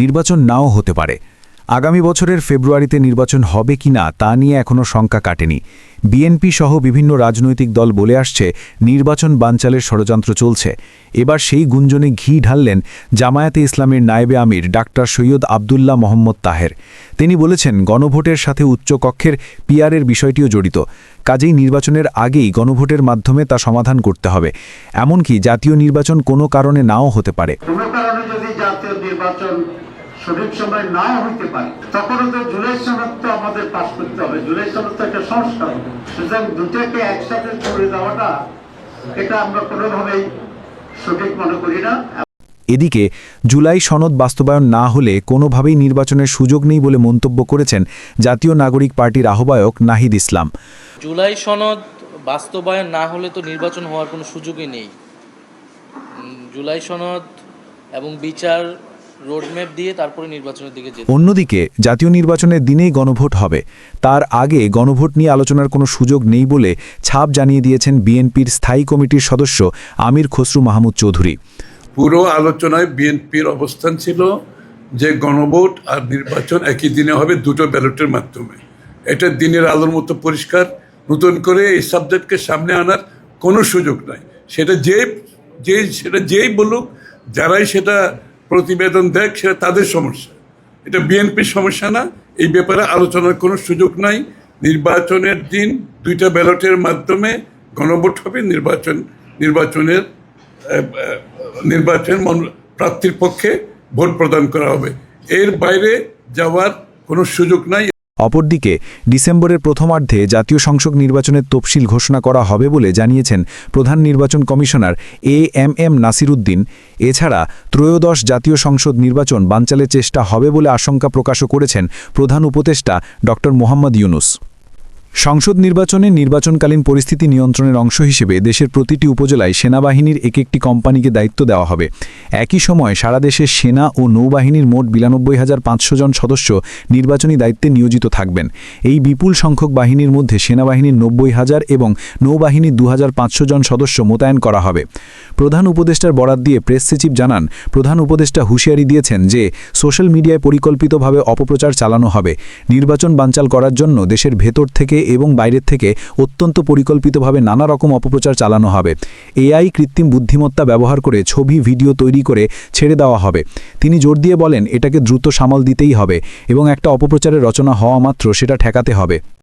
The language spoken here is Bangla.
নির্বাচন নাও হতে পারে। আগামী বছরের ফেব্রুয়ারিতে নির্বাচন হবে কিনা তা নিয়ে এখনও শঙ্কা কাটেনি। বিএনপি সহ বিভিন্ন রাজনৈতিক দল বলে আসছে, নির্বাচন বানচালের ষড়যন্ত্র চলছে। এবার সেই গুঞ্জনে ঘি ঢাললেন জামায়াতে ইসলামের নায়েবে আমির ডাক্তার সৈয়দ আবদুল্লাহ মোহাম্মদ তাহের। তিনি বলেছেন, গণভোটের সাথে উচ্চকক্ষের পিয়ারের বিষয়টিও জড়িত। কাজেই নির্বাচনের আগেই গণভোটের মাধ্যমে তা সমাধান করতে হবে। এমনকি জাতীয় নির্বাচন কোনো কারণে নাও হতে পারে। সঠিক সময় নাও হইতে পারে। তখনও তো জুলাই সনদ তো আমাদের পাশ করতে হবে। জুলাই সনদ তো একটা সংস্কার হবে। সুতরাং দুটাকে একসাথে করে দেওয়াটা এটা আমরা কোনোভাবেই সঠিক মনে করি না। এদিকে জুলাই সনদ বাস্তবায়ন না হলে কোনোভাবেই নির্বাচনের সুযোগ নেই বলে মন্তব্য করেছেন জাতীয় নাগরিক পার্টির আহ্বায়ক নাহিদ ইসলাম। জুলাই সনদ বাস্তবায়ন না হলে তো নির্বাচন হওয়ার কোনো সুযোগই নেই। জুলাই সনদ এবং বিচার রোডম্যাপ দিয়ে তারপরে নির্বাচনের দিকে অন্যদিকে জাতীয় নির্বাচনের দিনেই গণভোট হবে। তার আগে গণভোট নিয়ে আলোচনার কোনো সুযোগ নেই বলে ছাপ জানিয়ে দিয়েছেন বিএনপির স্থায়ী কমিটির সদস্য আমির খসরু মাহমুদ চৌধুরী। পুরো আলোচনায় বিএনপির অবস্থান ছিল যে গণভোট আর নির্বাচন একই দিনে হবে দুটো ব্যালটের মাধ্যমে। এটা দিনের আলোর মতো পরিষ্কার। নতুন করে এই সাবজেক্টকে সামনে আনার কোনো সুযোগ নাই। সেটা যে যে সেটা যেই বলুক যারাই সেটা প্রতিবেদন দেখ, সেটা তাদের সমস্যা। এটা বিএনপির সমস্যা না, এই ব্যাপারে আলোচনার কোনো সুযোগ নাই। নির্বাচনের দিন দুইটা ব্যালটের মাধ্যমে গণভোট হবে, নির্বাচন, নির্বাচনের নির্বাচন প্রার্থীর পক্ষে ভোট প্রদান করা হবে। এর বাইরে যাওয়ার কোনো সুযোগ নাই। অপরদিকে, ডিসেম্বরের প্রথমার্ধে জাতীয় সংসদ নির্বাচনের তফসিল ঘোষণা করা হবে বলে জানিয়েছেন প্রধান নির্বাচন commissioner A M M Nasiruddin. এছাড়া, ত্রয়োদশ জাতীয় সংসদ নির্বাচন বানচালের চেষ্টা হবে বলে আশঙ্কা প্রকাশও করেছেন প্রধান উপদেষ্টা ড মোহাম্মদ ইউনুস। সংসদ নির্বাচনে নির্বাচনকালীন পরিস্থিতি নিয়ন্ত্রণের অংশ হিসেবে দেশের প্রতিটি উপজেলায় সেনাবাহিনীর এক একটি কোম্পানিকে দায়িত্ব দেওয়া হবে। একই সময় সারা দেশের সেনা ও নৌবাহিনীর মোট বিরানব্বই হাজার পাঁচশো জন সদস্য নির্বাচনী দায়িত্বে নিয়োজিত থাকবেন। এই বিপুল সংখ্যক বাহিনীর মধ্যে সেনাবাহিনীর নব্বই হাজার এবং নৌবাহিনীর দু হাজার পাঁচশো জন সদস্য মোতায়েন করা হবে। প্রধান উপদেষ্টার বরাত দিয়ে প্রেস সচিব জানান, প্রধান উপদেষ্টা হুঁশিয়ারি দিয়েছেন যে, সোশ্যাল মিডিয়ায় পরিকল্পিতভাবে অপপ্রচার চালানো হবে। নির্বাচন বানচাল করার জন্য দেশের ভেতর থেকে এবং বাইরের থেকে অত্যন্ত পরিকল্পিতভাবে নানা রকম অপপ্রচার চালানো হবে। এআই কৃত্রিম বুদ্ধিমত্তা ব্যবহার করে ছবি, ভিডিও তৈরি করে ছেড়ে দেওয়া হবে। তিনি জোর দিয়ে বলেন, এটাকে দ্রুত সামাল দিতেই হবে এবং একটা অপপ্রচারের রচনা হওয়া মাত্র সেটা ঠেকাতে হবে।